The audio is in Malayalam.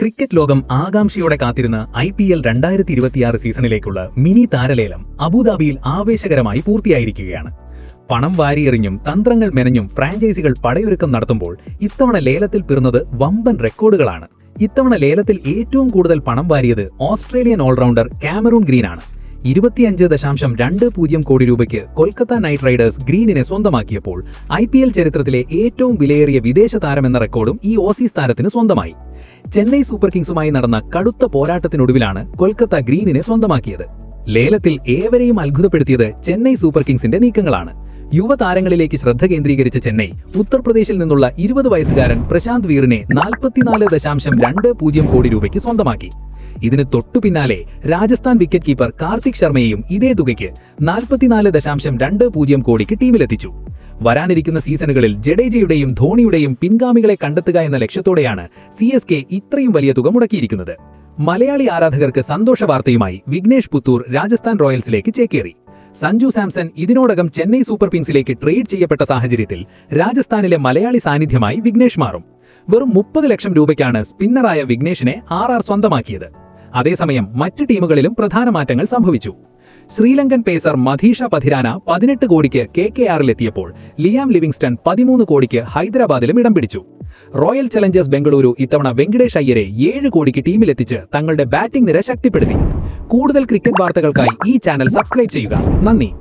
ക്രിക്കറ്റ് ലോകം ആകാംക്ഷയോടെ കാത്തിരുന്ന ഐ പി എൽ രണ്ടായിരത്തി ഇരുപത്തിയാറ് സീസണിലേക്കുള്ള മിനി താരലേലം അബുദാബിയിൽ ആവേശകരമായി പൂർത്തിയായിരിക്കുകയാണ്. പണം വാരിയെറിഞ്ഞും തന്ത്രങ്ങൾ മെനഞ്ഞും ഫ്രാഞ്ചൈസികൾ പടയൊരുക്കം നടത്തുമ്പോൾ ഇത്തവണ ലേലത്തിൽ പിറന്നത് വമ്പൻ റെക്കോർഡുകളാണ്. ഇത്തവണ ലേലത്തിൽ ഏറ്റവും കൂടുതൽ പണം വാരിയത് ഓസ്ട്രേലിയൻ ഓൾറൗണ്ടർ കാമറൂൺ ഗ്രീനാണ്. ഇരുപത്തിയഞ്ച് ദശാംശം രണ്ട് പൂജ്യം കോടി രൂപയ്ക്ക് കൊൽക്കത്ത നൈറ്റ് റൈഡേഴ്സ് ഗ്രീനിനെ സ്വന്തമാക്കിയപ്പോൾ ഐ പി എൽ ചരിത്രത്തിലെ ഏറ്റവും വിലയേറിയ വിദേശ താരമെന്ന റെക്കോർഡും ഈ ഓസീസ് താരത്തിന് സ്വന്തമായി. ചെന്നൈ സൂപ്പർ കിങ്സുമായി നടന്ന കടുത്ത പോരാട്ടത്തിനൊടുവിലാണ് കൊൽക്കത്ത ഗ്രീനിനെ സ്വന്തമാക്കിയത്. ലേലത്തിൽ ഏവരെയും അത്ഭുതപ്പെടുത്തിയത് ചെന്നൈ സൂപ്പർ കിങ്സിന്റെ നീക്കങ്ങളാണ്. യുവതാരങ്ങളിലേക്ക് ശ്രദ്ധ കേന്ദ്രീകരിച്ച ചെന്നൈ ഉത്തർപ്രദേശിൽ നിന്നുള്ള ഇരുപത് വയസ്സുകാരൻ പ്രശാന്ത് വീറിനെ നാൽപ്പത്തിനാല് ദശാംശം രണ്ട് പൂജ്യം കോടി രൂപയ്ക്ക് സ്വന്തമാക്കി. ഇതിന് തൊട്ടു പിന്നാലെ രാജസ്ഥാൻ വിക്കറ്റ് കീപ്പർ കാർത്തിക് ശർമ്മയെയും ഇതേ തുകയ്ക്ക് നാൽപ്പത്തിനാല് ദശാംശം രണ്ട് പൂജ്യം കോടിക്ക് ടീമിലെത്തിച്ചു. വരാനിരിക്കുന്ന സീസണുകളിൽ ജഡേജയുടെയും ധോണിയുടെയും പിൻഗാമികളെ കണ്ടെത്തുക എന്ന ലക്ഷ്യത്തോടെയാണ് സി എസ് കെ ഇത്രയും വലിയ തുക മുടക്കിയിരിക്കുന്നത്. മലയാളി ആരാധകർക്ക് സന്തോഷ വാർത്തയുമായി വിഘ്നേഷ് പുത്തൂർ രാജസ്ഥാൻ റോയൽസിലേക്ക് ചേക്കേറി. സഞ്ജു സാംസൺ ഇതിനോടകം ചെന്നൈ സൂപ്പർ കിങ്സിലേക്ക് ട്രേഡ് ചെയ്യപ്പെട്ട സാഹചര്യത്തിൽ രാജസ്ഥാനിലെ മലയാളി സാന്നിധ്യമായി വിഘ്നേഷ് മാറും. വെറും മുപ്പത് ലക്ഷം രൂപയ്ക്കാണ് സ്പിന്നറായ വിഘ്നേഷിനെ ആർ സ്വന്തമാക്കിയത്. അതേസമയം മറ്റ് ടീമുകളിലും പ്രധാന മാറ്റങ്ങൾ സംഭവിച്ചു. ശ്രീലങ്കൻ പേസർ മധീഷ പധിരാന പതിനെട്ട് കോടിക്ക് കെ കെ ആറിലെത്തിയപ്പോൾ ലിയാം ലിവിങ്സ്റ്റൺ പതിമൂന്ന് കോടിക്ക് ഹൈദരാബാദിലും ഇടം പിടിച്ചു. റോയൽ ചലഞ്ചേഴ്സ് ബംഗളൂരു ഇത്തവണ വെങ്കടേഷ് അയ്യരെ ഏഴ് കോടിക്ക് ടീമിലെത്തിച്ച് തങ്ങളുടെ ബാറ്റിംഗ് നിര ശക്തിപ്പെടുത്തി. കൂടുതൽ ക്രിക്കറ്റ് വാർത്തകൾക്കായി ഈ ചാനൽ സബ്സ്ക്രൈബ് ചെയ്യുക. നന്ദി.